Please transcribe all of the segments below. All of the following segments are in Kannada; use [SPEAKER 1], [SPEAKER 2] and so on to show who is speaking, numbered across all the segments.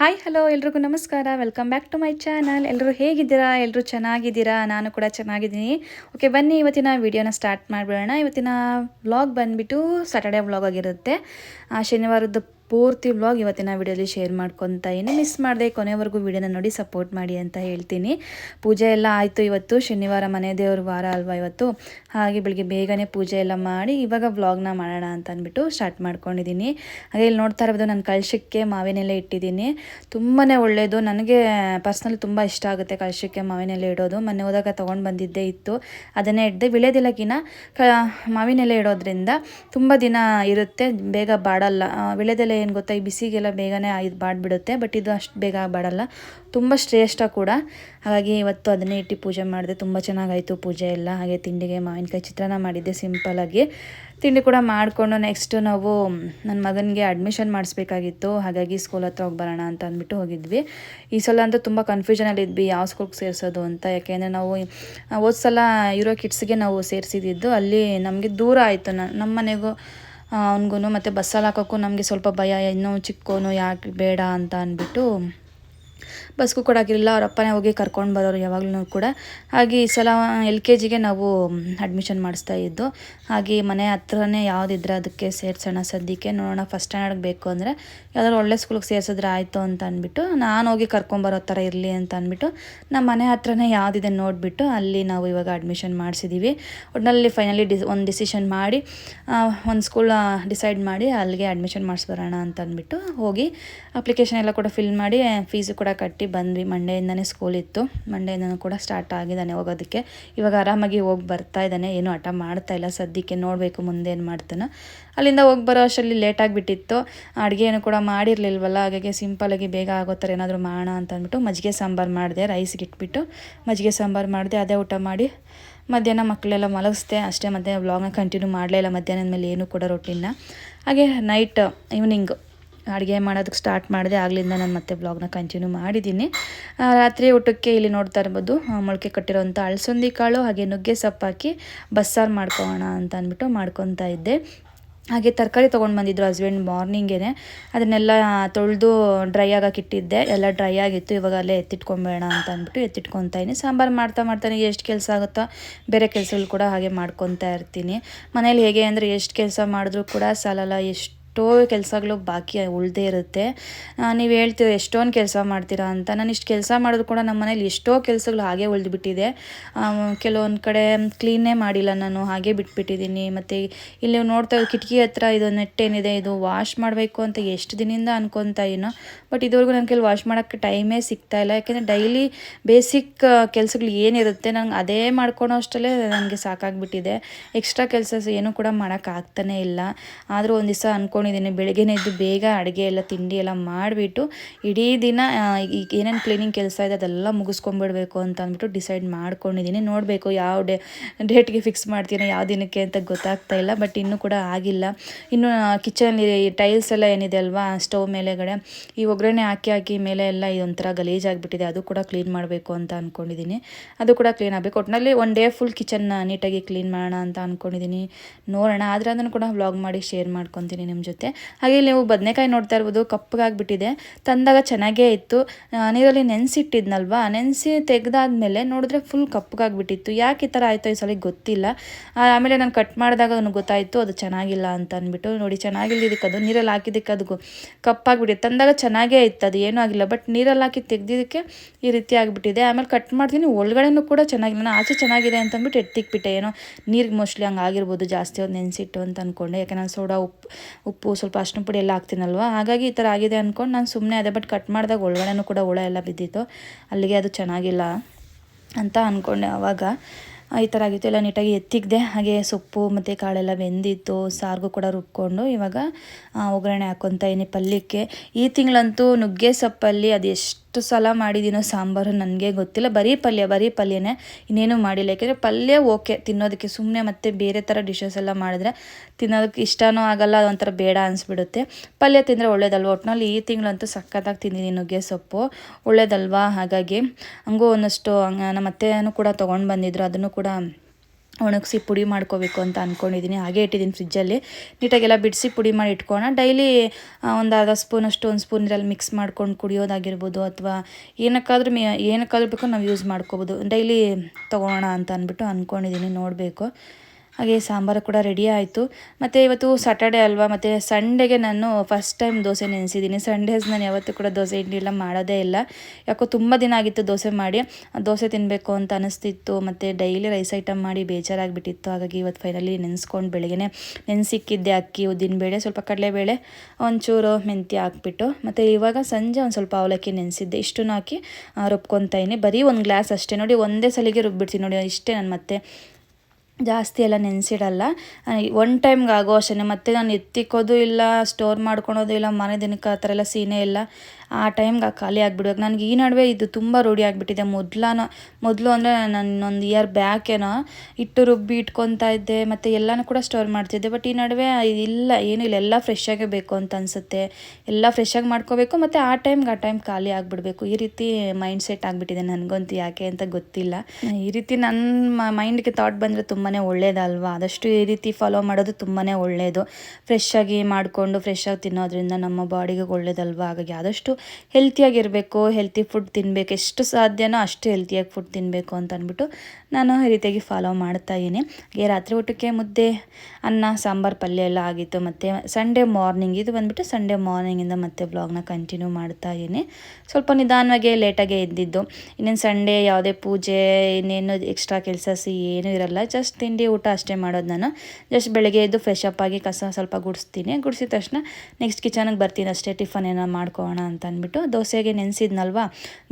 [SPEAKER 1] ಹಾಯ್ ಹಲೋ ಎಲ್ರಿಗೂ ನಮಸ್ಕಾರ. Welcome back to my channel ಎಲ್ಲರೂ ಹೇಗಿದ್ದೀರಾ? ಎಲ್ಲರೂ ಚೆನ್ನಾಗಿದ್ದೀರಾ? ನಾನು ಕೂಡ ಚೆನ್ನಾಗಿದ್ದೀನಿ. ಓಕೆ ಬನ್ನಿ, ಇವತ್ತಿನ ವೀಡಿಯೋನ ಸ್ಟಾರ್ಟ್ ಮಾಡಿಬಿಡೋಣ. ಇವತ್ತಿನ ವ್ಲಾಗ್ ಬಂದುಬಿಟ್ಟು ಸ್ಯಾಟರ್ಡೇ ವ್ಲಾಗ್ ಆಗಿರುತ್ತೆ. ಶನಿವಾರದ ಪೂರ್ತಿ ವ್ಲಾಗ್ ಇವತ್ತಿನ ವಿಡಿಯೋಲಿ ಶೇರ್ ಮಾಡ್ಕೊತಾ ಏನು ಮಿಸ್ ಮಾಡಿದೆ ಕೊನೆವರೆಗೂ ವಿಡಿಯೋನ ನೋಡಿ ಸಪೋರ್ಟ್ ಮಾಡಿ ಅಂತ ಹೇಳ್ತೀನಿ. ಪೂಜೆ ಎಲ್ಲ ಆಯಿತು ಇವತ್ತು, ಶನಿವಾರ ಮನೆ ದೇವ್ರ ವಾರ ಅಲ್ವಾ ಇವತ್ತು? ಹಾಗೆ ಬೆಳಿಗ್ಗೆ ಬೇಗನೆ ಪೂಜೆ ಎಲ್ಲ ಮಾಡಿ ಇವಾಗ ವ್ಲಾಗ್ನ ಮಾಡೋಣ ಅಂತ ಅಂದ್ಬಿಟ್ಟು ಸ್ಟಾರ್ಟ್ ಮಾಡ್ಕೊಂಡಿದ್ದೀನಿ ಹಾಗೆ ಇಲ್ಲಿ ನೋಡ್ತಾ ಇರೋದು ನಾನು ಕಳಶಕ್ಕೆ ಮಾವಿನೆಲೆ ಇಟ್ಟಿದ್ದೀನಿ ತುಂಬಾ ಒಳ್ಳೆಯದು ನನಗೆ ಪರ್ಸ್ನಲಿ ತುಂಬ ಇಷ್ಟ ಆಗುತ್ತೆ ಕಳಶಕ್ಕೆ ಮಾವಿನೆಲೆ ಇಡೋದು. ಮೊನ್ನೆ ಹೋದಾಗ ತೊಗೊಂಡು ಬಂದಿದ್ದೇ ಇತ್ತು. ಅದನ್ನೇ ಇಡ್ದೆ. ವಿಳೆದೆಲಗಿನ ಕ ಮಾವಿನೆಲೆ ಇಡೋದ್ರಿಂದ ತುಂಬ ದಿನ ಇರುತ್ತೆ. ಬೇಗ ಬಾಡಲ್ಲ. ವಿಳೆದೆಲೆ ಏನು ಗೊತ್ತಾ, ಈ ಬಿಸಿಗೆಲ್ಲ ಬೇಗನೆ ಇದು ಬಾಡ್ಬಿಡುತ್ತೆ ಬಟ್ ಇದು ಅಷ್ಟು ಬೇಗ ಬಾಡಲ್ಲ. ತುಂಬ ಶ್ರೇಷ್ಠ ಕೂಡ. ಹಾಗಾಗಿ ಇವತ್ತು ಅದನ್ನೇ ಇಟ್ಟು ಪೂಜೆ ಮಾಡಿದೆ. ತುಂಬ ಚೆನ್ನಾಗಾಯಿತು ಪೂಜೆ ಎಲ್ಲ. ಹಾಗೆ ತಿಂಡಿಗೆ ಮಾವಿನಕಾಯಿ ಚಿತ್ರಾನ್ನ ಮಾಡಿದ್ದೆ ಸಿಂಪಲಾಗಿ ತಿಂಡಿ ಕೂಡ ಮಾಡಿಕೊಂಡು ನೆಕ್ಸ್ಟ್ ನಾವು ನನ್ನ ಮಗನಿಗೆ ಅಡ್ಮಿಷನ್ ಮಾಡಿಸ್ಬೇಕಾಗಿತ್ತು. ಹಾಗಾಗಿ ಸ್ಕೂಲ್ ಹತ್ರ ಹೋಗಿ ಬರೋಣ ಅಂತ ಅಂದ್ಬಿಟ್ಟು ಹೋಗಿದ್ವಿ. ಈ ಸಲ ಅಂತೂ ತುಂಬ ಕನ್ಫ್ಯೂಷನಲ್ಲಿ ಇದ್ವಿ, ಯಾವ ಸ್ಕೂಲ್ಗೆ ಸೇರಿಸೋದು ಅಂತ. ಯಾಕೆಂದರೆ ನಾವು ಹೋದ ಸಲ ಇರೋ ಕಿಡ್ಸ್ಗೆ ನಾವು ಸೇರಿಸಿದ್ದು ಅಲ್ಲಿ ನಮಗೆ ದೂರ ಆಯಿತು. ನಮ್ಮ ಮನೆಗೂ ಅವನಿಗೂ ಮತ್ತು ಬಸ್ಸಲ್ಲಿ ಹಾಕೋಕ್ಕೂ ನಮಗೆ ಸ್ವಲ್ಪ ಭಯ ಇನ್ನೂ ಚಿಕ್ಕೋನು ಯಾಕೆ ಬೇಡ ಅಂತ ಅಂದ್ಬಿಟ್ಟು ಬಸ್ಗೂ ಕೂಡ ಆಗಿರಲಿಲ್ಲ, ಅವ್ರ ಅಪ್ಪನೇ ಹೋಗಿ ಕರ್ಕೊಂಡು ಬರೋರು ಯಾವಾಗಲೂ ಕೂಡ. ಹಾಗೆ ಈ ಸಲ ಎಲ್ ಕೆ ಜಿಗೆ ನಾವು ಅಡ್ಮಿಷನ್ ಮಾಡಿಸ್ತಾ ಇದ್ದು, ಹಾಗೆ ಮನೆ ಹತ್ರನೇ ಯಾವುದಿದ್ರೆ ಅದಕ್ಕೆ ಸೇರಿಸೋಣ, ಸದ್ಯಕ್ಕೆ ನೋಡೋಣ ಫಸ್ಟ್ ಸ್ಟ್ಯಾಂಡರ್ಡ್ಗೆ ಬೇಕು ಅಂದರೆ ಯಾವ್ದಾದ್ರು ಒಳ್ಳೆ ಸ್ಕೂಲಿಗೆ ಸೇರಿಸಿದ್ರೆ ಆಯಿತು ಅಂತ ಅಂದ್ಬಿಟ್ಟು, ನಾನು ಹೋಗಿ ಕರ್ಕೊಂಬರೋ ಥರ ಇರಲಿ ಅಂತ ಅಂದ್ಬಿಟ್ಟು ನಮ್ಮ ಮನೆ ಹತ್ರನೇ ಯಾವುದಿದೆ ನೋಡಿಬಿಟ್ಟು ಅಲ್ಲಿ ನಾವು ಇವಾಗ ಅಡ್ಮಿಷನ್ ಮಾಡಿಸಿದ್ದೀವಿ ಒಟ್ಟಿನಲ್ಲಿ ಫೈನಲಿ ಡಿಸ್ ಒಂದು ಡಿಸಿಷನ್ ಮಾಡಿ ಒಂದು ಸ್ಕೂಲ್ ಡಿಸೈಡ್ ಮಾಡಿ ಅಲ್ಲಿಗೆ ಅಡ್ಮಿಷನ್ ಮಾಡಿಸ್ಬರೋಣ ಅಂತ ಅಂದ್ಬಿಟ್ಟು ಹೋಗಿ ಅಪ್ಲಿಕೇಶನ್ ಎಲ್ಲ ಕೂಡ ಫಿಲ್ ಮಾಡಿ ಫೀಸು ಕೂಡ ಕಟ್ಟಿ ಬಂದ್ವಿ. ಮಂಡೆಯಿಂದನೇ ಸ್ಕೂಲ್ ಇತ್ತು. ಮಂಡೆಯಿಂದನೂ ಕೂಡ ಸ್ಟಾರ್ಟ್ ಆಗಿದ್ದಾನೆ ಹೋಗೋದಕ್ಕೆ. ಇವಾಗ ಆರಾಮಾಗಿ ಹೋಗಿ ಬರ್ತಾ ಇದ್ದಾನೆ. ಏನು ಹಠ ಮಾಡ್ತಾ ಇಲ್ಲ. ಸದ್ಯಕ್ಕೆ ನೋಡಬೇಕು ಮುಂದೆ ಏನು ಮಾಡ್ತಾನೆ. ಅಲ್ಲಿಂದ ಹೋಗಿ ಬರೋ ಅಷ್ಟರಲ್ಲಿ ಲೇಟ್ ಆಗಿಬಿಟ್ಟಿತ್ತು. ಅಡುಗೆಯನ್ನು ಕೂಡ ಮಾಡಿರಲಿಲ್ವಲ್ಲ. ಹಾಗಾಗಿ ಸಿಂಪಲಾಗಿ ಬೇಗ ಆಗೋ ಥರ ಏನಾದರೂ ಮಾಡೋಣ ಅಂತ ಅಂದ್ಬಿಟ್ಟು ಮಜ್ಜಿಗೆ ಸಾಂಬಾರು ಮಾಡಿದೆ. ರೈಸ್ಗೆ ಇಟ್ಬಿಟ್ಟು ಮಜ್ಜಿಗೆ ಸಾಂಬಾರು ಮಾಡಿದೆ. ಅದೇ ಊಟ ಮಾಡಿ ಮಧ್ಯಾಹ್ನ ಮಕ್ಕಳೆಲ್ಲ ಮಲಗಿಸ್ದೆ. ಅಷ್ಟೇ ಮತ್ತೆ ವ್ಲಾಗ್ನ ಕಂಟಿನ್ಯೂ ಮಾಡಲೇ ಇಲ್ಲ. ಮಧ್ಯಾಹ್ನದ ಮೇಲೆ ಏನೂ ಕೂಡ ರೊಟ್ಟಿನ ಹಾಗೆ ನೈಟ್ ಈವ್ನಿಂಗ್ ಅಡುಗೆ ಮಾಡೋದಕ್ಕೆ ಸ್ಟಾರ್ಟ್ ಮಾಡಿದೆ. ಆಗಲಿಂದ ನಾನು ಮತ್ತೆ ಬ್ಲಾಗ್ನ ಕಂಟಿನ್ಯೂ ಮಾಡಿದ್ದೀನಿ ರಾತ್ರಿ ಊಟಕ್ಕೆ ಇಲ್ಲಿ ನೋಡ್ತಾ ಇರ್ಬೋದು ಮೊಳಕೆ ಕಟ್ಟಿರೋಂಥ ಅಳಸಂದಿ ಕಾಳು ಹಾಗೆ ನುಗ್ಗೆ ಸೊಪ್ಪು ಹಾಕಿ ಬಸ್ಸಾರು ಮಾಡ್ಕೊಳ್ಳೋಣ ಅಂತ ಅಂದ್ಬಿಟ್ಟು ಮಾಡ್ಕೊತಾ ಇದ್ದೆ. ಹಾಗೆ ತರಕಾರಿ ತೊಗೊಂಡು ಬಂದಿದ್ರು ಹಸ್ಬೆಂಡ್ ಮಾರ್ನಿಂಗೇ ಅದನ್ನೆಲ್ಲ ತೊಳೆದು ಡ್ರೈ ಆಗಕ್ಕೆ ಇಟ್ಟಿದ್ದೆ. ಎಲ್ಲ ಡ್ರೈ ಆಗಿತ್ತು, ಇವಾಗ ಅಲ್ಲೇ ಎತ್ತಿಟ್ಕೊಂಬೇಡ ಅಂತ ಅಂದ್ಬಿಟ್ಟು ಎತ್ತಿಟ್ಕೊತಾ ಇದ್ದೀನಿ. ಸಾಂಬಾರು ಮಾಡ್ತಾ ಮಾಡ್ತಾನೆ ಎಷ್ಟು ಕೆಲಸ ಆಗುತ್ತೋ, ಬೇರೆ ಕೆಲಸಗಳು ಕೂಡ ಹಾಗೆ ಮಾಡ್ಕೊತಾ ಇರ್ತೀನಿ. ಮನೇಲಿ ಹೇಗೆ ಅಂದರೆ ಎಷ್ಟು ಕೆಲಸ ಮಾಡಿದ್ರೂ ಕೂಡ ಸಾಲಲ್ಲ, ಎಷ್ಟು ಎಷ್ಟೋ ಕೆಲಸಗಳು ಬಾಕಿ ಉಳ್ದೇ ಇರುತ್ತೆ. ನೀವು ಹೇಳ್ತೀರ ಎಷ್ಟೊಂದು ಕೆಲಸ ಮಾಡ್ತೀರಾ ಅಂತ. ನಾನು ಇಷ್ಟು ಕೆಲಸ ಮಾಡಿದ್ರು ಕೂಡ ನಮ್ಮ ಮನೇಲಿ ಎಷ್ಟೋ ಕೆಲಸಗಳು ಹಾಗೆ ಉಳಿದ್ಬಿಟ್ಟಿದೆ. ಕೆಲವೊಂದು ಕಡೆ ಕ್ಲೀನೇ ಮಾಡಿಲ್ಲ ನಾನು, ಹಾಗೆ ಬಿಟ್ಬಿಟ್ಟಿದ್ದೀನಿ ಮತ್ತು ಇಲ್ಲಿ ನೋಡ್ತಾ ಕಿಟಕಿ ಹತ್ರ ಇದು ನೆಟ್ಟೇನಿದೆ ಇದು ವಾಶ್ ಮಾಡಬೇಕು ಅಂತ ಎಷ್ಟು ದಿನದಿಂದ ಅನ್ಕೊತಾ ಏನೋ. ಬಟ್ ಇದುವರೆಗೂ ನನ್ನ ಕೈಲಿ ವಾಶ್ ಮಾಡೋಕ್ಕೆ ಟೈಮೇ ಸಿಗ್ತಾ ಇಲ್ಲ. ಯಾಕೆಂದರೆ ಡೈಲಿ ಬೇಸಿಕ್ ಕೆಲಸಗಳು ಏನಿರುತ್ತೆ, ನಂಗೆ ಅದೇ ಮಾಡ್ಕೊಳೋ ಅಷ್ಟರಲ್ಲೇ ನನಗೆ ಸಾಕಾಗ್ಬಿಟ್ಟಿದೆ. ಎಕ್ಸ್ಟ್ರಾ ಕೆಲಸ ಏನೂ ಕೂಡ ಮಾಡೋಕ್ಕಾಗ್ತಾನೇ ಇಲ್ಲ. ಆದರೂ ಒಂದು ದಿವಸ ಅಂದ್ಕೊಂಡಿದ್ದೀನಿ ಬೆಳಗ್ಗೆನೇ ಎದ್ದು ಬೇಗ ಅಡುಗೆ ಎಲ್ಲ, ತಿಂಡಿ ಎಲ್ಲ ಮಾಡಿಬಿಟ್ಟು ಇಡೀ ದಿನ ಈಗ ಏನೇನು ಕ್ಲೀನಿಂಗ್ ಕೆಲಸ ಇದೆ ಅದೆಲ್ಲ ಮುಗಿಸ್ಕೊಂಡ್ಬಿಡ್ಬೇಕು ಅಂತ ಅಂದ್ಬಿಟ್ಟು ಡಿಸೈಡ್ ಮಾಡ್ಕೊಂಡಿದ್ದೀನಿ ನೋಡಬೇಕು ಯಾವ ಡೇ ಡೇಟ್ಗೆ ಫಿಕ್ಸ್ ಮಾಡ್ತೀನಿ, ಯಾವ ದಿನಕ್ಕೆ ಅಂತ ಗೊತ್ತಾಗ್ತಾ ಇಲ್ಲ ಬಟ್ ಇನ್ನೂ ಕೂಡ ಆಗಿಲ್ಲ. ಇನ್ನು ಕಿಚನಲ್ಲಿ ಟೈಲ್ಸ್ ಎಲ್ಲ ಏನಿದೆ ಅಲ್ವಾ ಸ್ಟವ್ ಮೇಲೆಗಡೆ, ಈ ಒಗ್ಗರಣೆ ಹಾಕಿ ಹಾಕಿ ಮೇಲೆ ಎಲ್ಲ ಇದೊಂಥರ ಗಲೀಜಾಗಿಬಿಟ್ಟಿದೆ ಅದು ಕೂಡ ಕ್ಲೀನ್ ಮಾಡಬೇಕು ಅಂತ ಅಂದ್ಕೊಂಡಿದ್ದೀನಿ ಅದು ಕೂಡ ಕ್ಲೀನ್ ಆಗಬೇಕು. ಒಟ್ಟಿನಲ್ಲಿ ಒನ್ ಡೇ ಫುಲ್ ಕಿಚನ್ನ ನೀಟಾಗಿ ಕ್ಲೀನ್ ಮಾಡೋಣ ಅಂತ ಅಂದ್ಕೊಂಡಿದ್ದೀನಿ ನೋಡೋಣ. ಆದರೆ ಅದನ್ನು ಕೂಡ ವ್ಲಾಗ್ ಮಾಡಿ ಶೇರ್ ಮಾಡ್ಕೊತೀನಿ ನಿಮ್ಮ ಹಾಗೆ ಇಲ್ಲಿ ನೀವು ಬದನೆಕಾಯಿ ನೋಡ್ತಾ ಇರ್ಬೋದು, ಕಪ್ಪಗಾಗ್ಬಿಟ್ಟಿದೆ. ತಂದಾಗ ಚೆನ್ನಾಗೇ ಇತ್ತು. ನೀರಲ್ಲಿ ನೆನೆಸಿಟ್ಟಿದ್ನಲ್ವಾ? ನೆನೆಸಿ ತೆಗೆದಾದ್ಮೇಲೆ ನೋಡಿದ್ರೆ ಫುಲ್ ಕಪ್ಪಗಾಗ್ಬಿಟ್ಟಿತ್ತು. ಯಾಕೆ ಈ ಥರ ಆಯಿತು ಈ ಸಲ ಗೊತ್ತಿಲ್ಲ. ಆಮೇಲೆ ನಾನು ಕಟ್ ಮಾಡಿದಾಗ ನನಗೆ ಗೊತ್ತಾಯಿತು, ಅದು ಚೆನ್ನಾಗಿಲ್ಲ ಅಂತ ಅಂದ್ಬಿಟ್ಟು, ನೋಡಿ ಚೆನ್ನಾಗಿಲ್ಲದಕ್ಕೆ ಅದು, ನೀರಲ್ಲಿ ಹಾಕಿದ್ದಕ್ಕೆ ಅದು ಕಪ್ಪಾಗಿಬಿಟ್ಟಿದೆ. ತಂದಾಗ ಚೆನ್ನಾಗೇ ಇತ್ತು, ಅದು ಏನೂ ಆಗಿಲ್ಲ. ಬಟ್ ನೀರಲ್ಲಿ ಹಾಕಿ ತೆಗ್ದಿದ್ದಕ್ಕೆ ಈ ರೀತಿ ಆಗಿಬಿಟ್ಟಿದೆ. ಆಮೇಲೆ ಕಟ್ ಮಾಡ್ತೀನಿ, ಒಳಗಡೆನೂ ಕೂಡ ಚೆನ್ನಾಗಿಲ್ಲ. ನಾನು ಆಚೆ ಚೆನ್ನಾಗಿದೆ ಅಂತ ಅಂದ್ಬಿಟ್ಟು ಎತ್ತಿಕ್ಬಿಟ್ಟೆ. ಏನೋ ನೀರಿಗೆ ಮೋಸ್ಟ್ಲಿ ಹಂಗೆ ಆಗಿರ್ಬೋದು ಜಾಸ್ತಿ ಹೊತ್ತು ನೆನೆಸಿಟ್ಟು ಅಂತ ಅಂದ್ಕೊಂಡೆ ಯಾಕೆ ನಾನು ಸೋಡಾ ಉಪ್ಪು ಉಪ್ಪು ಸ್ವಲ್ಪ ಅರ್ಶಿನ ಪುಡಿ ಎಲ್ಲ ಹಾಕ್ತೀನಲ್ವ? ಹಾಗಾಗಿ ಈ ಥರ ಆಗಿದೆ ಅಂದ್ಕೊಂಡು ನಾನು ಸುಮ್ಮನೆ ಅದೇ ಬಟ್ ಕಟ್ ಮಾಡಿದಾಗ ಒಳಗಡೆನೂ ಕೂಡ ಹುಳ ಎಲ್ಲ ಬಿದ್ದಿತ್ತು. ಅಲ್ಲಿಗೆ ಅದು ಚೆನ್ನಾಗಿಲ್ಲ ಅಂತ ಅಂದ್ಕೊಂಡೆ ಆವಾಗ ಈ ಥರ ಆಗಿತ್ತು. ಎಲ್ಲ ನೀಟಾಗಿ ಎತ್ತಿಗ್ದೆ. ಹಾಗೆ ಸೊಪ್ಪು ಮತ್ತು ಕಾಳೆಲ್ಲ ಬೆಂದಿತ್ತು. ಸಾರಿಗೂ ಕೂಡ ರುಬ್ಕೊಂಡು ಇವಾಗ ಒಗ್ಗರಣೆ ಹಾಕ್ಕೊತಾ ಇದೀನಿ ಪಲ್ಯಕ್ಕೆ. ಈ ತಿಂಗಳಂತೂ ನುಗ್ಗೆ ಸೊಪ್ಪಲ್ಲಿ ಅದು ಎಷ್ಟು ಸಲ ಮಾಡಿದ್ದೀನೋ ಸಾಂಬಾರು, ನನಗೆ ಗೊತ್ತಿಲ್ಲ. ಬರೀ ಪಲ್ಯ, ಬರೀ ಪಲ್ಯನೇ ಇನ್ನೇನು ಮಾಡಿಲ್ಲ. ಯಾಕೆಂದರೆ ಪಲ್ಯ ಓಕೆ, ತಿನ್ನೋದಕ್ಕೆ ಸುಮ್ಮನೆ ಮತ್ತೆ ಬೇರೆ ಥರ ಡಿಶಸ್ ಎಲ್ಲ ಮಾಡಿದ್ರೆ ತಿನ್ನೋದಕ್ಕೆ ಇಷ್ಟನೂ ಆಗಲ್ಲ, ಅದೊಂಥರ ಬೇಡ ಅನಿಸ್ಬಿಡುತ್ತೆ. ಪಲ್ಯ ತಿಂದರೆ ಒಳ್ಳೇದಲ್ವ? ಒಟ್ಟಿನಲ್ಲಿ ಈ ತಿಂಗಳಂತೂ ಸಖತ್ತಾಗಿ ತಿಂದಿದ್ದೀನಿ ನುಗ್ಗೆ ಸೊಪ್ಪು. ಒಳ್ಳೇದಲ್ವಾ? ಹಾಗಾಗಿ ಹಂಗೂ ಒಂದಷ್ಟು ನಮ್ಮ ಅತ್ತೆಯೂ ಕೂಡ ತೊಗೊಂಡು ಬಂದಿದ್ರು. ಅದನ್ನು ಕೂಡ ಒಣಗಿಸಿ ಪುಡಿ ಮಾಡ್ಕೋಬೇಕು ಅಂತ ಅಂದ್ಕೊಂಡಿದ್ದೀನಿ ಹಾಗೆ ಇಟ್ಟಿದ್ದೀನಿ ಫ್ರಿಜ್ಜಲ್ಲಿ. ನೀಟಾಗೆಲ್ಲ ಬಿಡಿಸಿ ಪುಡಿ ಮಾಡಿ ಇಟ್ಕೋಣ ಡೈಲಿ ಒಂದು ಅರ್ಧ ಸ್ಪೂನಷ್ಟು ಒಂದು ಸ್ಪೂನ್ ನೀರಲ್ಲಿ ಮಿಕ್ಸ್ ಮಾಡ್ಕೊಂಡು ಕುಡಿಯೋದಾಗಿರ್ಬೋದು ಅಥವಾ ಏನಕ್ಕಾದ್ರೂ ಮೇ, ಏನಕ್ಕಾದ್ರೂ ಬೇಕು ನಾವು ಯೂಸ್ ಮಾಡ್ಕೋಬೋದು. ಡೈಲಿ ತೊಗೋಣ ಅಂತ ಅಂದ್ಬಿಟ್ಟು ಅಂದ್ಕೊಂಡಿದ್ದೀನಿ ನೋಡಬೇಕು. ಹಾಗೆ ಸಾಂಬಾರು ಕೂಡ ರೆಡಿ ಆಯಿತು. ಮತ್ತು ಇವತ್ತು ಸ್ಯಾಟರ್ಡೆ ಅಲ್ವಾ? ಮತ್ತು ಸಂಡೇಗೆ ನಾನು ಫಸ್ಟ್ ಟೈಮ್ ದೋಸೆ ನೆನೆಸಿದ್ದೀನಿ. ಸಂಡೇಸ್ ನಾನು ಯಾವತ್ತೂ ಕೂಡ ದೋಸೆ, ಇಡ್ಲಿ ಎಲ್ಲ ಮಾಡೋದೇ ಇಲ್ಲ. ಯಾಕೋ ತುಂಬ ದಿನ ಆಗಿತ್ತು ದೋಸೆ ಮಾಡಿ. ದೋಸೆ ತಿನ್ನಬೇಕು ಅಂತ ಅನಿಸ್ತಿತ್ತು. ಮತ್ತು ಡೈಲಿ ರೈಸ್ ಐಟಮ್ ಮಾಡಿ ಬೇಜಾರಾಗಿಬಿಟ್ಟಿತ್ತು. ಹಾಗಾಗಿ ಇವತ್ತು ಫೈನಲಿ ನೆನೆಸ್ಕೊಂಡು ಬೆಳಗ್ಗೆ ನೆನೆಸಿಕ್ಕಿದ್ದೆ ಅಕ್ಕಿ ಉದ್ದಿನಬೇಳೆ ಸ್ವಲ್ಪ ಕಡಲೆಬೇಳೆ, ಒಂಚೂರು ಮೆಂತ್ಯ ಹಾಕ್ಬಿಟ್ಟು. ಮತ್ತು ಇವಾಗ ಸಂಜೆ ಒಂದು ಸ್ವಲ್ಪ ಅವಲಕ್ಕಿ ನೆನೆಸಿದ್ದೆ. ಇಷ್ಟನ್ನು ಹಾಕಿ ರುಬ್ಕೊತಾಯಿನಿ ಬರೀ ಒಂದು ಗ್ಲಾಸ್ ಅಷ್ಟೇ. ನೋಡಿ ಒಂದೇ ಸಲಿಗೆ ರುಬ್ಬಿಡ್ತೀನಿ. ನೋಡಿ, ಇಷ್ಟೇ ನಾನು ಮತ್ತೆ ಜಾಸ್ತಿ ಎಲ್ಲ ನೆನೆಸಿಡಲ್ಲ. ಒನ್ ಟೈಮ್ಗೆ ಆಗೋ ಅಷ್ಟೇ ಮತ್ತೆ ನಾನು ಎತ್ತಿಕ್ಕೋದು ಇಲ್ಲ ಸ್ಟೋರ್ ಮಾಡ್ಕೊಳೋದು ಇಲ್ಲ, ಮನೆ ದಿನಕ್ಕೆ ಆ ಥರ ಎಲ್ಲ ಸೀನೆ ಇಲ್ಲ. ಆ ಟೈಮ್ಗೆ ಖಾಲಿ ಆಗಿಬಿಡ್ಬೇಕು. ನನಗೆ ಈ ನಡುವೆ ಇದು ತುಂಬ ರೂಢಿ ಆಗಿಬಿಟ್ಟಿದೆ. ಮೊದಲಾನ, ಮೊದಲು ಅಂದರೆ ಒಂದು ಇಯರ್ ಬ್ಯಾಕೇನೋ ಇಟ್ಟು ರುಬ್ಬಿ ಇಟ್ಕೊತಾ ಇದ್ದೆ. ಮತ್ತು ಎಲ್ಲನೂ ಕೂಡ ಸ್ಟೋರ್ ಮಾಡ್ತಿದ್ದೆ. ಬಟ್ ಈ ನಡುವೆ ಇಲ್ಲ, ಏನೂ ಇಲ್ಲ. ಎಲ್ಲ ಫ್ರೆಶ್ ಆಗೇ ಬೇಕು ಅಂತ ಅನಿಸುತ್ತೆ. ಎಲ್ಲ ಫ್ರೆಶ್ ಆಗಿ ಮಾಡ್ಕೋಬೇಕು. ಮತ್ತು ಆ ಟೈಮ್ಗೆ ಆ ಟೈಮ್ ಖಾಲಿ ಆಗಿಬಿಡ್ಬೇಕು. ಈ ರೀತಿ ಮೈಂಡ್ ಸೆಟ್ ಆಗಿಬಿಟ್ಟಿದೆ ನನಗಂತೂ ಯಾಕೆ ಅಂತ ಗೊತ್ತಿಲ್ಲ. ಈ ರೀತಿ ನನ್ನ ಮೈಂಡ್ಗೆ ಥಾಟ್ ಬಂದರೆ ತುಂಬಾ ಒಳ್ಳೇದಲ್ವಾ? ಆದಷ್ಟು ಈ ರೀತಿ ಫಾಲೋ ಮಾಡೋದು ತುಂಬಾ ಒಳ್ಳೆಯದು ಫ್ರೆಶ್ ಆಗಿ ಮಾಡಿಕೊಂಡು ಫ್ರೆಶ್ ಆಗಿ ತಿನ್ನೋದ್ರಿಂದ ನಮ್ಮ ಬಾಡಿಗೆ ಒಳ್ಳೇದಲ್ವ? ಹಾಗಾಗಿ ಆದಷ್ಟು ಹೆಲ್ತಿಯಾಗಿರಬೇಕು ಹೆಲ್ತಿ ಫುಡ್ ತಿನ್ನಬೇಕು ಎಷ್ಟು ಸಾಧ್ಯನೋ ಅಷ್ಟು ಹೆಲ್ತಿಯಾಗಿ ಫುಡ್ ತಿನ್ನಬೇಕು ಅಂತ ಅಂದ್ಬಿಟ್ಟು ನಾನು ಈ ರೀತಿಯಾಗಿ ಫಾಲೋ ಮಾಡ್ತಾಯಿದ್ದೀನಿ ಹಾಗೆ ರಾತ್ರಿ ಊಟಕ್ಕೆ ಮುದ್ದೆ, ಅನ್ನ, ಸಾಂಬಾರು, ಪಲ್ಯ ಎಲ್ಲ ಆಗಿತ್ತು. ಮತ್ತು ಸಂಡೇ ಮಾರ್ನಿಂಗ್ ಇದು ಬಂದುಬಿಟ್ಟು ಸಂಡೇ ಮಾರ್ನಿಂಗಿಂದ ಮತ್ತೆ ಬ್ಲಾಗ್ನ ಕಂಟಿನ್ಯೂ ಮಾಡ್ತಾ ಇದ್ದೀನಿ. ಸ್ವಲ್ಪ ನಿಧಾನವಾಗಿ ಲೇಟಾಗೆ ಎದ್ದಿದ್ದು. ಇನ್ನೇನು ಸಂಡೇ ಯಾವುದೇ ಪೂಜೆ, ಇನ್ನೇನು ಎಕ್ಸ್ಟ್ರಾ ಕೆಲಸ, ಏನೂ ಇರಲ್ಲ. ಜಸ್ಟ್ ತಿಂಡಿ ಊಟ ಅಷ್ಟೇ ಮಾಡೋದು ನಾನು. ಜಸ್ಟ್ ಬೆಳಗ್ಗೆ ಎದ್ದು ಫ್ರೆಶ್ ಅಪ್ ಆಗಿ ಕಸ ಸ್ವಲ್ಪ ಗುಡಿಸ್ತೀನಿ. ಗುಡಿಸಿದ ತಕ್ಷಣ ನೆಕ್ಸ್ಟ್ ಕಿಚನಿಗೆ ಬರ್ತೀನಿ ಅಷ್ಟೇ ಟಿಫನ್ ಏನೋ ಮಾಡ್ಕೋಣ ಅಂತ ಅಂದ್ಬಿಟ್ಟು. ದೋಸೆಗೆ ನೆನೆಸಿದ್ನಲ್ವ?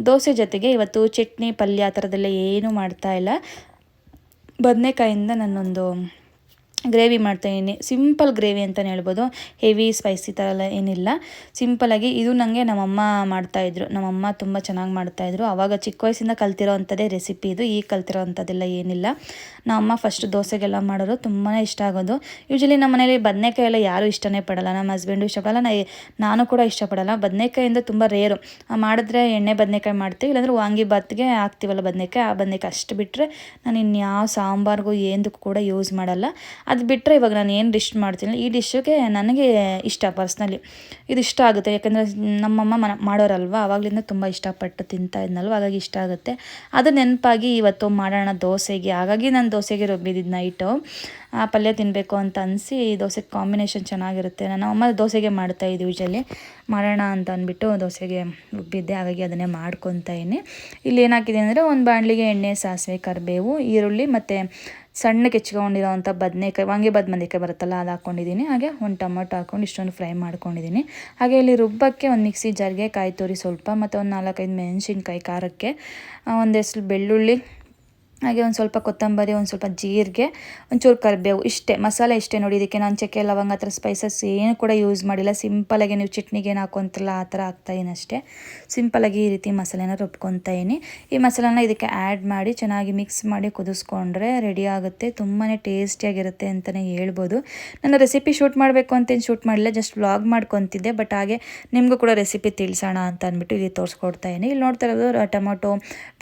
[SPEAKER 1] ದೋಸೆ ಜೊತೆಗೆ ಇವತ್ತು ಚಟ್ನಿ ಪಲ್ಯ ಆ ಥರದ್ದೆಲ್ಲ ಏನೂ ಮಾಡ್ತಾ ಇಲ್ಲ. ಬದನೆಕಾಯಿಂದ ನಾನೊಂದು ಗ್ರೇವಿ ಮಾಡ್ತಾ ಮಾಡ್ತಾಯಿದ್ದೀನಿ ಸಿಂಪಲ್ ಗ್ರೇವಿ ಅಂತಲೇ ಹೇಳ್ಬೋದು. ಹೆವಿ ಸ್ಪೈಸಿ ಥರ ಎಲ್ಲ ಏನಿಲ್ಲ. ಸಿಂಪಲಾಗಿ ಇದು ನನಗೆ ನಮ್ಮಮ್ಮ ಮಾಡ್ತಾಯಿದ್ರು ನಮ್ಮಮ್ಮ ತುಂಬ ಚೆನ್ನಾಗಿ ಮಾಡ್ತಾಯಿದ್ರು ಆವಾಗ ಚಿಕ್ಕ ವಯಸ್ಸಿಂದ ಕಲ್ತಿರೋ ಅಂಥದ್ದೇ ರೆಸಿಪಿ ಇದು. ಈಗ ಕಲ್ತಿರೋ ಅಂಥದ್ದೆಲ್ಲ ಏನಿಲ್ಲ. ನಮ್ಮಮ್ಮ ಫಸ್ಟ್ ದೋಸೆಗೆಲ್ಲ ಮಾಡೋರು ತುಂಬಾ ಇಷ್ಟ ಆಗೋದು. ಯೂಶಲಿ ನಮ್ಮ ಮನೇಲಿ ಬದನೆಕಾಯಿ ಎಲ್ಲ ಯಾರೂ ಇಷ್ಟನೇ ಪಡಲ್ಲ. ನಮ್ಮ ಹಸ್ಬೆಂಡು ಇಷ್ಟಪಡಲ್ಲ ನಾ ನಾನು ಕೂಡ ಇಷ್ಟಪಡಲ್ಲ ಬದನೆಕಾಯಿಂದ ತುಂಬ ರೇರು ಮಾಡಿದ್ರೆ ಎಣ್ಣೆ ಬದನೆಕಾಯಿ ಮಾಡ್ತೀವಿ. ಇಲ್ಲಾಂದ್ರೆ ವಾಂಗಿ ಬಾತ್ಗೆ ಹಾಕ್ತೀವಲ್ಲ ಬದನೆಕಾಯಿ. ಆ ಬದನೆಕಾಯಿ ಅಷ್ಟು ಬಿಟ್ಟರೆ ನಾನು ಇನ್ಯಾವ ಸಾಂಬಾರ್ಗೂ ಏನದಕ್ಕೂ ಕೂಡ ಯೂಸ್ ಮಾಡಲ್ಲ. ಅದು ಬಿಟ್ಟರೆ ಇವಾಗ ನಾನು ಏನು ಡಿಶ್ ಮಾಡ್ತೀನಿ, ಈ ಡಿಶ್ಶಿಗೆ ನನಗೆ ಇಷ್ಟ ಪರ್ಸ್ನಲಿ. ಇದು ಇಷ್ಟ ಆಗುತ್ತೆ, ಯಾಕಂದರೆ ನಮ್ಮಮ್ಮ ಮನ ಮಾಡೋರಲ್ವ ಆವಾಗಲಿಂದ ತುಂಬ ಇಷ್ಟಪಟ್ಟು ತಿಂತಾ ಇದ್ನಲ್ವ, ಹಾಗಾಗಿ ಇಷ್ಟ ಆಗುತ್ತೆ. ಅದು ನೆನಪಾಗಿ ಇವತ್ತು ಮಾಡೋಣ ದೋಸೆಗೆ. ಹಾಗಾಗಿ ನಾನು ದೋಸೆಗೆ ರುಬ್ಬಿದ್ದಿದ್ದು ನೈಟು ಆ ಪಲ್ಯ ತಿನ್ನಬೇಕು ಅಂತ ಅನಿಸಿ ದೋಸೆ ಕಾಂಬಿನೇಷನ್ ಚೆನ್ನಾಗಿರುತ್ತೆ. ನಾನು ಅಮ್ಮ ದೋಸೆಗೆ ಮಾಡ್ತಾಯಿದ್ದೆ ಯೂಶಲಿ ಮಾಡೋಣ ಅಂತ ಅಂದ್ಬಿಟ್ಟು ದೋಸೆಗೆ ರುಬ್ಬಿದ್ದೆ, ಹಾಗಾಗಿ ಅದನ್ನೇ ಮಾಡ್ಕೊತಾ ಇದ್ದೀನಿ. ಇಲ್ಲಿ ಏನಾಕಿದೆ ಅಂದರೆ ಒಂದು ಬಾಣಲಿಗೆ ಎಣ್ಣೆ, ಸಾಸಿವೆ, ಕರಿಬೇವು, ಈರುಳ್ಳಿ ಮತ್ತು ಸಣ್ಣಗೆ ಹೆಚ್ಕೊಂಡಿರೋವಂಥ ಬದನೆಕಾಯಿ ವಾಂಗಿ ಬದ್ ಬದನೆಕಾಯಿ ಬರುತ್ತಲ್ಲ, ಅದು ಹಾಕ್ಕೊಂಡಿದ್ದೀನಿ. ಹಾಗೆ ಒಂದು ಟೊಮೊಟೊ ಹಾಕ್ಕೊಂಡು ಇಷ್ಟೊಂದು ಫ್ರೈ ಮಾಡ್ಕೊಂಡಿದ್ದೀನಿ. ಹಾಗೆ ಇಲ್ಲಿ ರುಬ್ಬಕ್ಕೆ ಒಂದು ಮಿಕ್ಸಿ ಜಾರ್ಗೆ ಕಾಯಿ ತುರಿ ಸ್ವಲ್ಪ, ಮತ್ತು ಒಂದು ನಾಲ್ಕೈದು ಮೆಣಸಿನ್ಕಾಯಿ ಖಾರಕ್ಕೆ ಒಂದೆಷ್ಟು ಬೆಳ್ಳುಳ್ಳಿ ಹಾಗೆ ಒಂದು ಸ್ವಲ್ಪ ಕೊತ್ತಂಬರಿ, ಒಂದು ಸ್ವಲ್ಪ ಜೀರಿಗೆ, ಒಂಚೂರು ಕರಿಬೇವು ಇಷ್ಟೇ. ಮಸಾಲೆ ಇಷ್ಟೇ ನೋಡಿ ಇದಕ್ಕೆ. ನಾನು ಚಕ್ಕೆ, ಲವಂಗ, ಆ ಸ್ಪೈಸಸ್ ಏನು ಕೂಡ ಯೂಸ್ ಮಾಡಿಲ್ಲ. ಸಿಂಪಲಾಗಿ ನೀವು ಚಟ್ನಿಗೆ ಏನು ಹಾಕೊತಿಲ್ಲ ಆ ಥರ ಹಾಕ್ತಾಯಿನಿ ಅಷ್ಟೇ. ಸಿಂಪಲಾಗಿ ಈ ರೀತಿ ಮಸಾಲೆನ ರುಬ್ಕೊತಾಯಿನಿ ಈ ಮಸಾಲೆನ ಇದಕ್ಕೆ ಆ್ಯಡ್ ಮಾಡಿ ಚೆನ್ನಾಗಿ ಮಿಕ್ಸ್ ಮಾಡಿ ಕುದಿಸ್ಕೊಂಡ್ರೆ ರೆಡಿ ಆಗುತ್ತೆ. ತುಂಬಾ ಟೇಸ್ಟಿಯಾಗಿರುತ್ತೆ ಅಂತಲೇ ಹೇಳ್ಬೋದು. ನಾನು ರೆಸಿಪಿ ಶೂಟ್ ಮಾಡಬೇಕು ಅಂತೇನು ಶೂಟ್ ಮಾಡಿಲ್ಲ ಜಸ್ಟ್ ವ್ಲಾಗ್ ಮಾಡ್ಕೊತಿದ್ದೆ. ಬಟ್ ಹಾಗೆ ನಿಮಗೂ ಕೂಡ ರೆಸಿಪಿ ತಿಳಿಸೋಣ ಅಂತ ಅಂದ್ಬಿಟ್ಟು ಇಲ್ಲಿ ತೋರಿಸ್ಕೊಡ್ತಾಯಿನಿ ಇಲ್ಲಿ ನೋಡ್ತಾ ಇರೋದು, ಟೊಮೊಟೊ,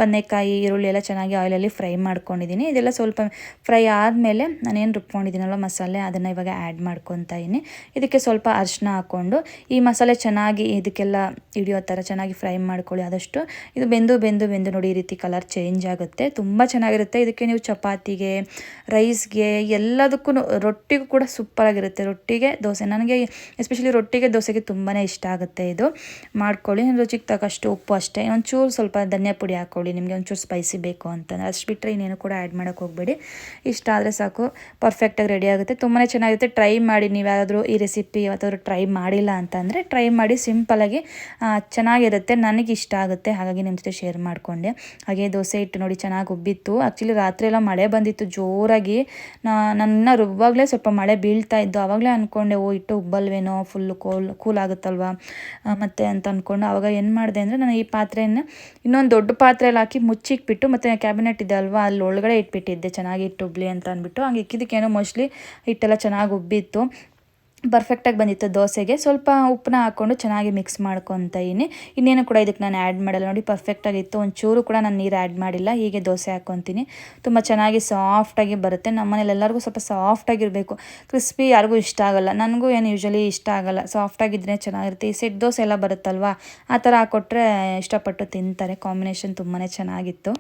[SPEAKER 1] ಬದನೆಕಾಯಿ, ಈರುಳ್ಳಿ ಎಲ್ಲ ಚೆನ್ನಾಗಿ ಆಯಿಲಲ್ಲಿ ಫ್ರೈ ಫ್ರೈ ಮಾಡ್ಕೊಂಡಿದ್ದೀನಿ. ಇದೆಲ್ಲ ಸ್ವಲ್ಪ ಫ್ರೈ ಆದಮೇಲೆ ನಾನೇನು ರುಬ್ಕೊಂಡಿದ್ದೀನಲ್ಲ ಮಸಾಲೆ, ಅದನ್ನು ಇವಾಗ ಆ್ಯಡ್ ಮಾಡ್ಕೊತಾ ಇದ್ದೀನಿ. ಇದಕ್ಕೆ ಸ್ವಲ್ಪ ಅರಿಶಿನ ಹಾಕ್ಕೊಂಡು, ಈ ಮಸಾಲೆ ಚೆನ್ನಾಗಿ ಇದಕ್ಕೆಲ್ಲ ಹಿಡಿಯೋ ಥರ ಚೆನ್ನಾಗಿ ಫ್ರೈ ಮಾಡ್ಕೊಳ್ಳಿ ಆದಷ್ಟು. ಇದು ಬೆಂದು ಬೆಂದು ಬೆಂದು ನೋಡಿ ಈ ರೀತಿ ಕಲರ್ ಚೇಂಜ್ ಆಗುತ್ತೆ. ತುಂಬ ಚೆನ್ನಾಗಿರುತ್ತೆ. ಇದಕ್ಕೆ ನೀವು ಚಪಾತಿಗೆ, ರೈಸ್ಗೆ, ಎಲ್ಲದಕ್ಕೂ ರೊಟ್ಟಿಗೂ ಕೂಡ ಸೂಪರಾಗಿರುತ್ತೆ ರೊಟ್ಟಿಗೆ ದೋಸೆ. ನನಗೆ ಎಸ್ಪೆಷಲಿ ರೊಟ್ಟಿಗೆ ದೋಸೆಗೆ ತುಂಬಾ ಇಷ್ಟ ಆಗುತ್ತೆ ಇದು. ಮಾಡ್ಕೊಳ್ಳಿ. ರುಚಿಗೆ ತಕ್ಕಷ್ಟು ಉಪ್ಪು ಅಷ್ಟೇ. ಒಂಚೂರು ಸ್ವಲ್ಪ ಧನಿಯಾ ಪುಡಿ ಹಾಕ್ಕೊಳ್ಳಿ. ನಿಮಗೆ ಒಂಚೂರು ಸ್ಪೈಸಿ ಬೇಕು ಅಂತಂದರೆ. ಅಷ್ಟು ಬಿಟ್ಟರೆ ಇನ್ನೇನು ಕೂಡ ಆ್ಯಡ್ ಮಾಡೋಕ್ಕೆ ಹೋಗಬೇಡಿ. ಇಷ್ಟ ಆದರೆ ಸಾಕು ಪರ್ಫೆಕ್ಟಾಗಿ ರೆಡಿ ಆಗುತ್ತೆ. ತುಂಬಾ ಚೆನ್ನಾಗಿರುತ್ತೆ. ಟ್ರೈ ಮಾಡಿ, ನೀವು ಯಾರಾದರೂ ಈ ರೆಸಿಪಿ ಯಾವತ್ತಾದರೂ ಟ್ರೈ ಮಾಡಿಲ್ಲ ಅಂತಂದರೆ ಟ್ರೈ ಮಾಡಿ ಸಿಂಪಲಾಗಿ ಚೆನ್ನಾಗಿರುತ್ತೆ. ನನಗೆ ಇಷ್ಟ ಆಗುತ್ತೆ. ಹಾಗಾಗಿ ನಿಮ್ಮ ಜೊತೆ ಶೇರ್ ಮಾಡಿಕೊಂಡೆ. ಹಾಗೆ ದೋಸೆ ಇಟ್ಟು ನೋಡಿ ಚೆನ್ನಾಗಿ ಉಬ್ಬಿತ್ತು. ಆ್ಯಕ್ಚುಲಿ ರಾತ್ರಿ ಎಲ್ಲ ಮಳೆ ಬಂದಿತ್ತು. ಜೋರಾಗಿ ನನ್ನ ರುಬ್ಬಾಗಲೇ ಸ್ವಲ್ಪ ಮಳೆ ಬೀಳ್ತಾ ಇದ್ದು ಆವಾಗಲೇ ಅಂದ್ಕೊಂಡೆ ಓ ಇಟ್ಟು ಉಬ್ಬಲ್ವೇನೋ ಫುಲ್ಲು ಕೋಲ್ ಕೂಲ್ ಆಗುತ್ತಲ್ವಾ? ಮತ್ತು ಅಂತ ಅಂದ್ಕೊಂಡು ಆವಾಗ ಏನು ಮಾಡಿದೆ ಅಂದರೆ, ನಾನು ಈ ಪಾತ್ರೆಯನ್ನು ಇನ್ನೊಂದು ದೊಡ್ಡ ಪಾತ್ರೆಯಲ್ಲಿ ಹಾಕಿ ಮುಚ್ಚಿಕ್ಬಿಟ್ಟು ಮತ್ತು ಕ್ಯಾಬಿನೆಟ್ ಇದೆ ಅಲ್ವಾ? ಅಲ್ಲಿ ಒಳಗಡೆ ಇಟ್ಬಿಟ್ಟಿದ್ದೆ, ಚೆನ್ನಾಗಿ ಇಟ್ಟು ಉಬ್ಲಿ ಅಂತ ಅಂದ್ಬಿಟ್ಟು. ಹಂಗೆ ಇಕ್ಕಿದ್ದಕ್ಕೇನೋ ಮೋಸ್ಟ್ಲಿ ಹಿಟ್ಟೆಲ್ಲ ಚೆನ್ನಾಗಿ ಉಬ್ಬಿತ್ತು. ಪರ್ಫೆಕ್ಟಾಗಿ ಬಂದಿತ್ತು ದೋಸೆಗೆ. ಸ್ವಲ್ಪ ಉಪ್ಪನ್ನ ಹಾಕ್ಕೊಂಡು ಚೆನ್ನಾಗಿ ಮಿಕ್ಸ್ ಮಾಡ್ಕೊತ ಇದ್ದೀನಿ. ಇನ್ನೇನು ಕೂಡ ಇದಕ್ಕೆ ನಾನು ಆ್ಯಡ್ ಮಾಡಲ್ಲ. ನೋಡಿ ಪರ್ಫೆಕ್ಟಾಗಿತ್ತು ಒಂಚೂರು ಕೂಡ ನಾನು ನೀರು ಆ್ಯಡ್ ಮಾಡಿಲ್ಲ. ಹೀಗೆ ದೋಸೆ ಹಾಕ್ಕೊತೀನಿ. ತುಂಬ ಚೆನ್ನಾಗಿ ಸಾಫ್ಟಾಗಿ ಬರುತ್ತೆ. ನಮ್ಮ ಮನೇಲಿ ಎಲ್ಲರಿಗೂ ಸ್ವಲ್ಪ ಸಾಫ್ಟಾಗಿರಬೇಕು ಕ್ರಿಸ್ಪಿ ಯಾರಿಗೂ ಇಷ್ಟ ಆಗಲ್ಲ. ನನಗೂ ಏನು ಯೂಶ್ವಲಿ ಇಷ್ಟ ಆಗಲ್ಲ. ಸಾಫ್ಟಾಗಿದ್ದರೆ ಚೆನ್ನಾಗಿರುತ್ತೆ. ಈ ಸೆಟ್ ದೋಸೆ ಎಲ್ಲ ಬರುತ್ತಲ್ವಾ? ಆ ಥರ ಹಾಕ್ಕೊಟ್ರೆ ಇಷ್ಟಪಟ್ಟು ತಿಂತಾರೆ. ಕಾಂಬಿನೇಷನ್ ತುಂಬಾ ಚೆನ್ನಾಗಿತ್ತು.